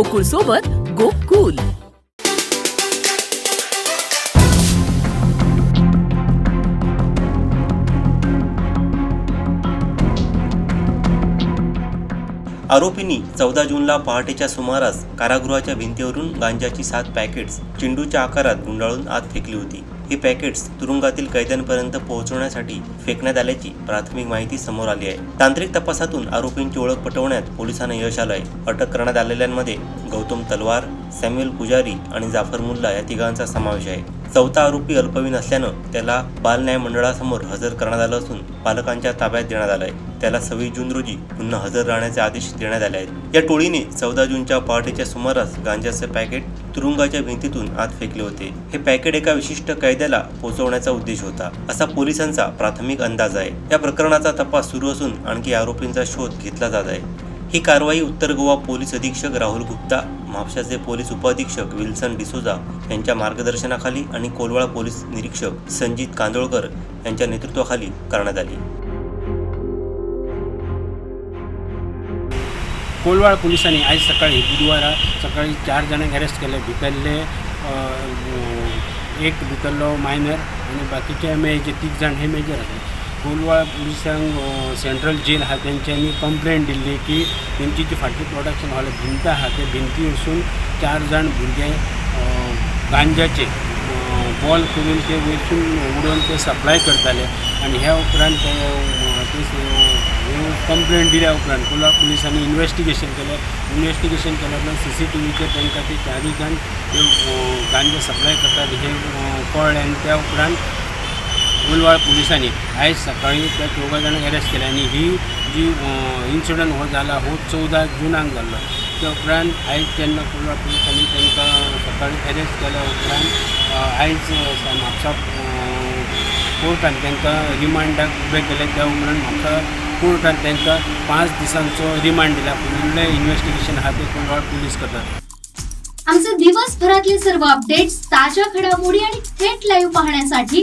गोकुळ सोबत गोकुल. आरोपींनी चौदा जूनला पहाटेच्या सुमारास कारागृहाच्या भिंतीवरून गांजाची सात पॅकेट्स चेंडूच्या आकारात गुंडाळून आत फेकली होती. ही पॅकेट्स तुरुंगातील कैद्यांपर्यंत पोहोचवण्यासाठी फेकण्यात आल्याची प्राथमिक माहिती समोर आली आहे. तांत्रिक तपासातून आरोपींची ओळख पटवण्यात पोलिसांना यश आलं आहे अटक करण्यात आलेल्यांमध्ये गौतम तलवार सॅम्युअल पुजारी आणि जाफर मुल्ला या तिघांचा समावेश आहे. चौथा आरोपी अल्पवीन असल्यानं त्याला बाल न्याय मंडळासमोर हजर करण्यात आलं असून पालकांच्या ताब्यात देण्यात आलं आहे त्याला सव्वीस जून रोजी पुन्हा हजर राहण्याचे आदेश देण्यात आले आहेत. या टोळीने चौदा जूनच्या पहाटेच्या सुमारास गांजाचे पॅकेट तुरुंगाच्या भिंतीतून आत फेकले होते. हे पॅकेट एका विशिष्ट कैद्याला पोहोचवण्याचा उद्देश होता. असा पोलिसांचा प्राथमिक अंदाज आहे. या प्रकरणाचा तपास सुरू असून आणखी आरोपींचा शोध घेतला जात आहे. ही कारवाई उत्तर गोवा पोलीस अधीक्षक राहुल गुप्ता म्हापशाचे पोलीस उपअधीक्षक विल्सन डिसोजा यांच्या मार्गदर्शनाखाली आणि कोलवाळा पोलीस निरीक्षक संजित कांदोळकर यांच्या नेतृत्वाखाली करण्यात आली. कोलवाड पोलिसांनी आज सकाळी बुधवारा सकाळी चार जाणांक अरेस्ट केले. भितरले एक भितरलो मायनर आणि बाकीचे मेजर तीग जाण हे मेजर आसले कोलवा पुलिसांक सेंट्रल जेल आहा तेंच्यांनी कंप्लेंट दिल्ली की तेंची जी फाटली प्रोडक्शन हॉल भिंत आहा ते भिंती वचून चार जाण भुरगे गांजाचे बॉल करून ते वयसून उडोवन ते सप्लाय करताले. आणि ह्या उपरांत ते, कंप्लेंट दिल्या उपरांत कोलवा पुलिसांनी इन्व्हेस्टिगेशन केलें. इन्व्हेस्टिगेशन केल्या उपरांत सी सी टी व्हीचेर तांकां ते चारी जाण ते गांजा सप्लाय करतात. हे कळ्ळें आनी त्या उपरांत कोलवाड पोलिसांनी आयज सकाळी त्या चौगा अरेस्ट केले आणि ही जी इन्सिडंट हो जाला हो चवदा जुनाक जाल्लो त्या उपरांत आयज जेन्ना कोलवाड पुलिसांनी तांकां सकाळी अरेस्ट केल्या उपरांत आयज म्हापसा कोर्टान तांकां रिमांडाक उबे केले. त्या उपरांत म्हापसा कोर्टान तांकां पांच दिसांचो रिमांड दिला. फुडलें इन्व्हेस्टिगेशन आहा ते कोलवाड पोलीस करतात. आमचे दिवसभरातले सर्व अपडेट्स ताज्या घडामोडी आणि थेट लाईव्ह पाहण्यासाठी